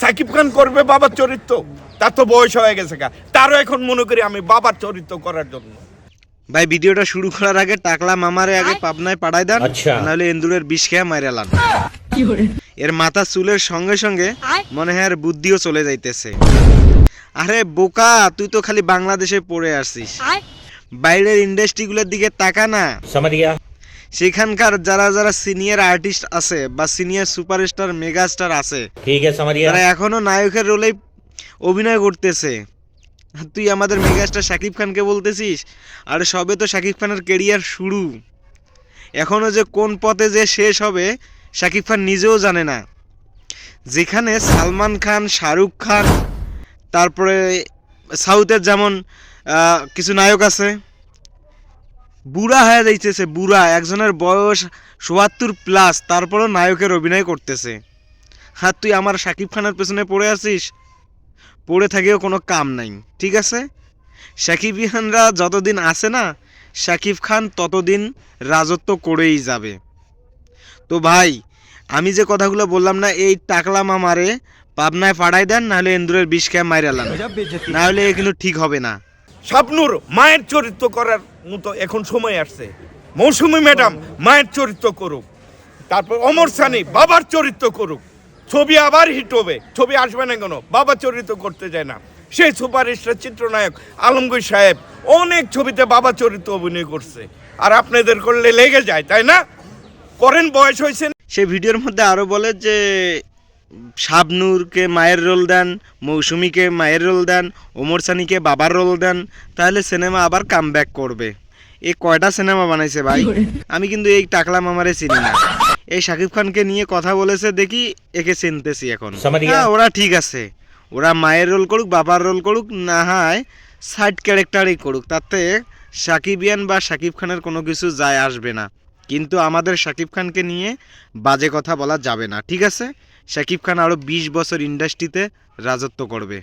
সাকিব খান করবে বাবার চরিত্র তার তো বয়স হয়ে গেছে গা। তারও এখন মনে করি আমি বাবার চরিত্র করার জন্য। ভাই ভিডিওটা শুরু করার আগে টাকলা মামারে আগে পাবনায় পাড়াই দেন আচ্ছা। নাহলে ইন্দুরের বিষ খেয়ে মারে লান। এর মাথা চুলের সঙ্গে সঙ্গে মনে হয় আর বুদ্ধিও চলে যাইতেছে। আরে বোকা তুই তো খালি বাংলাদেশে পড়ে আসিস। বাইরের ইন্ডাস্ট্রিগুলোর দিকে তাকা না। সেখানকার যারা যারা সিনিয়র আর্টিস্ট আছে বা সিনিয়র সুপারস্টার মেগাস্টার আছে ঠিক আছে আমার তারা এখনও নায়কের রোলেই অভিনয় করতেছে। তুই আমাদের মেগাস্টার শাকিব খানকে বলতেছিস? আর সবে তো শাকিব খানের কেরিয়ার শুরু। এখনও যে কোন পথে যে শেষ হবে শাকিব খান নিজেও জানে না। যেখানে সালমান খান শাহরুখ খান তারপরে সাউথের যেমন কিছু নায়ক আছে বুড়া হয়ে যাইতেছে বুড়া। একজনের বয়স চুয়াত্তর প্লাস তারপরও নায়কের অভিনয় করতেছে। হ্যাঁ তুই আমার শাকিব খানের পেছনে পড়ে আছিস? পড়ে থাকিও কোনো কাম নাই ঠিক আছে? শাকিব খানরা যতদিন আছে না শাকিব খান ততদিন রাজত্ব করেই যাবে। তো ভাই আমি যে কথাগুলো বললাম না এই টাকলা মামারে পাবনায় পাঠাই দেন নাহলে এন্দুরের বিষ খেয়ে মাইরালাম নাহলে এগুলো ঠিক হবে না। স্বপ্নুর মায়ের চরিত্র করার মতো এখন সময় আসছে। মৌসুমী ম্যাডাম মায়ের চরিত্র করুক। তারপর অমর সানি বাবার চরিত্র করুক। ছবি আবার হিট হবে। ছবি আসবে না কেন? বাবা চরিত্র করতে যায় না। সেই সুপারস্টার, চিত্রনায়ক, আলমগীর সাহেব অনেক ছবিতে বাবা চরিত্র অভিনয় করছে। আর আপনাদের করলে লেগে যায়, তাই না? করেন, বয়স হয়েছে সে ভিডিওর মধ্যে আরও বলে যে শাবনুরকে মায়ের রোল দেন মৌসুমিকে মায়ের রোল দেন ওমর সানিকে বাবার রোল দেন তাহলে সিনেমা আবার কাম করবে। এ কয়টা সিনেমা বানাইছে ভাই? আমি কিন্তু এই টাকলা মামারে চিনি না। এই শাকিব খানকে নিয়ে কথা বলেছে দেখি একে চিনতেছি এখন। হ্যাঁ ওরা ঠিক আছে। ওরা মায়ের রোল করুক বাবার রোল করুক না হয় সাইড ক্যারেক্টারই করুক তাতে সাকিবিয়ান বা শাকিব খানের কোনো কিছু যায় আসবে না। কিন্তু আমাদের শাকিব খানকে নিয়ে বাজে কথা বলা যাবে না ঠিক আছে? শাকিব খান আরও বিশ বছর ইন্ডাস্ট্রিতে রাজত্ব করবে।